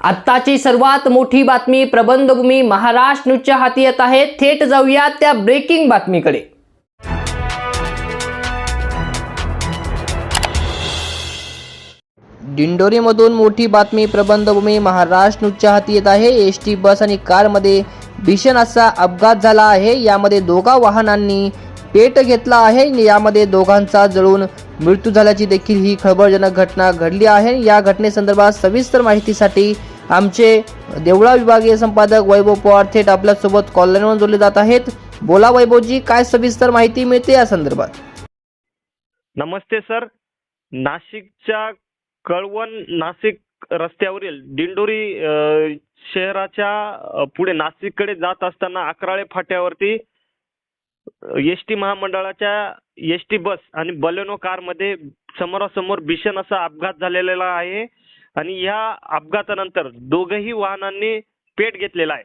आत्ताची सर्वात मोठी बातमी प्रबंधभूमी महाराष्ट्र न्यूजच्या हाती येत आहे. थेट जाऊया त्या ब्रेकिंग बातमीकडे. दिंडोरीमधून मोठी बातमी प्रबंधभूमी महाराष्ट्र न्यूजच्या हाती येत आहे. एस टी बस आणि कारमध्ये भीषण असा अपघात झाला आहे. यामध्ये दोघा वाहनांनी पेट घेतला आहे. यामध्ये दोघांचा जळून मृत्यू झाल्याची देखील ही खळबळजनक घटना घडली आहे. या घटनेसंदर्भात सविस्तर माहितीसाठी आमचे देवळा विभागीय संपादक वैभव पवार थेट आपल्यासोबत कॉलनीवर जोडले जात आहेत. बोला वैभवजी काय सविस्तर माहिती मिळते या संदर्भात? नमस्ते सर. नाशिकच्या कळवण नाशिक रस्त्यावरील दिंडोरी शहराच्या पुढे नाशिककडे जात असताना अकराळे फाट्यावरती एस टी महामंडळाच्या एस टी बस आणि बलेनो कारमध्ये समोरासमोर भीषण असा अपघात झालेला आहे. आणि या अपघातानंतर दोघही वाहनांनी पेट घेतलेला आहे.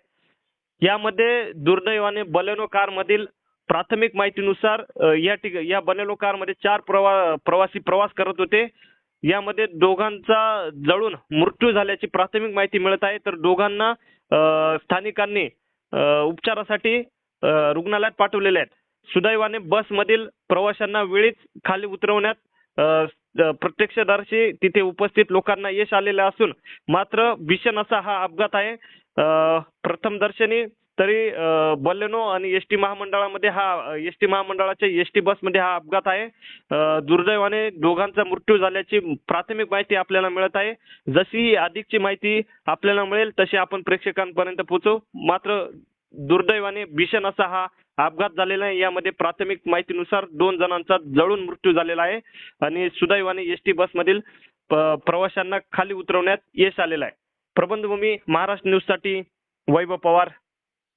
यामध्ये दुर्दैवाने बलेनो कारमधील प्राथमिक माहितीनुसार या ठिक या बलेनो कारमध्ये चार प्रवा प्रवासी प्रवास करत होते. यामध्ये दोघांचा जळून मृत्यू झाल्याची प्राथमिक माहिती मिळत आहे. तर दोघांना स्थानिकांनी उपचारासाठी रुग्णालयात पाठवलेले आहेत. सुदैवाने बसमधील प्रवाशांना वेळीच खाली उतरवण्यात प्रत्यक्षदर्शी तिथे उपस्थित लोकांना यश आलेलं असून मात्र भीषण असा हा अपघात आहे. प्रथमदर्शनी तरी बलेनो आणि एस टी महामंडळामध्ये हा एस टी महामंडळाच्या एस टी बसमध्ये हा अपघात आहे. दुर्दैवाने दोघांचा मृत्यू झाल्याची प्राथमिक माहिती आपल्याला मिळत आहे. जशी ही अधिकची माहिती आपल्याला मिळेल तशी आपण प्रेक्षकांपर्यंत पोहोचवू मात्र दुर्दैवाने भीषण असा हा अपघात झालेला आहे. यामध्ये प्राथमिक माहितीनुसार दोन जणांचा जळून मृत्यू झालेला आहे आणि सुदैवाने एस टी बसमधील प्रवाशांना खाली उतरवण्यात यश आलेलं आहे. प्रबंधभूमी महाराष्ट्र न्यूजसाठी वैभव पवार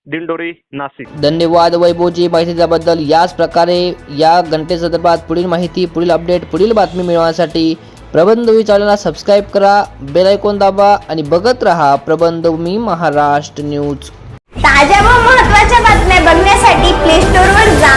दिंडोरी नाशिक. धन्यवाद वैभवजी माहितीबद्दल. याच प्रकारे या घंटेसंदर्भात पुढील माहिती पुढील अपडेट पुढील बातमी मिळवण्यासाठी प्रबंधभूमी चॅनलला सबस्क्राईब करा बेल आयकॉन दाबा आणि बघत रहा प्रबंधभूमी महाराष्ट्र न्यूज. ताज्या व महत्त्वाच्या बातम्या बघण्यासाठी प्ले स्टोर वर जा.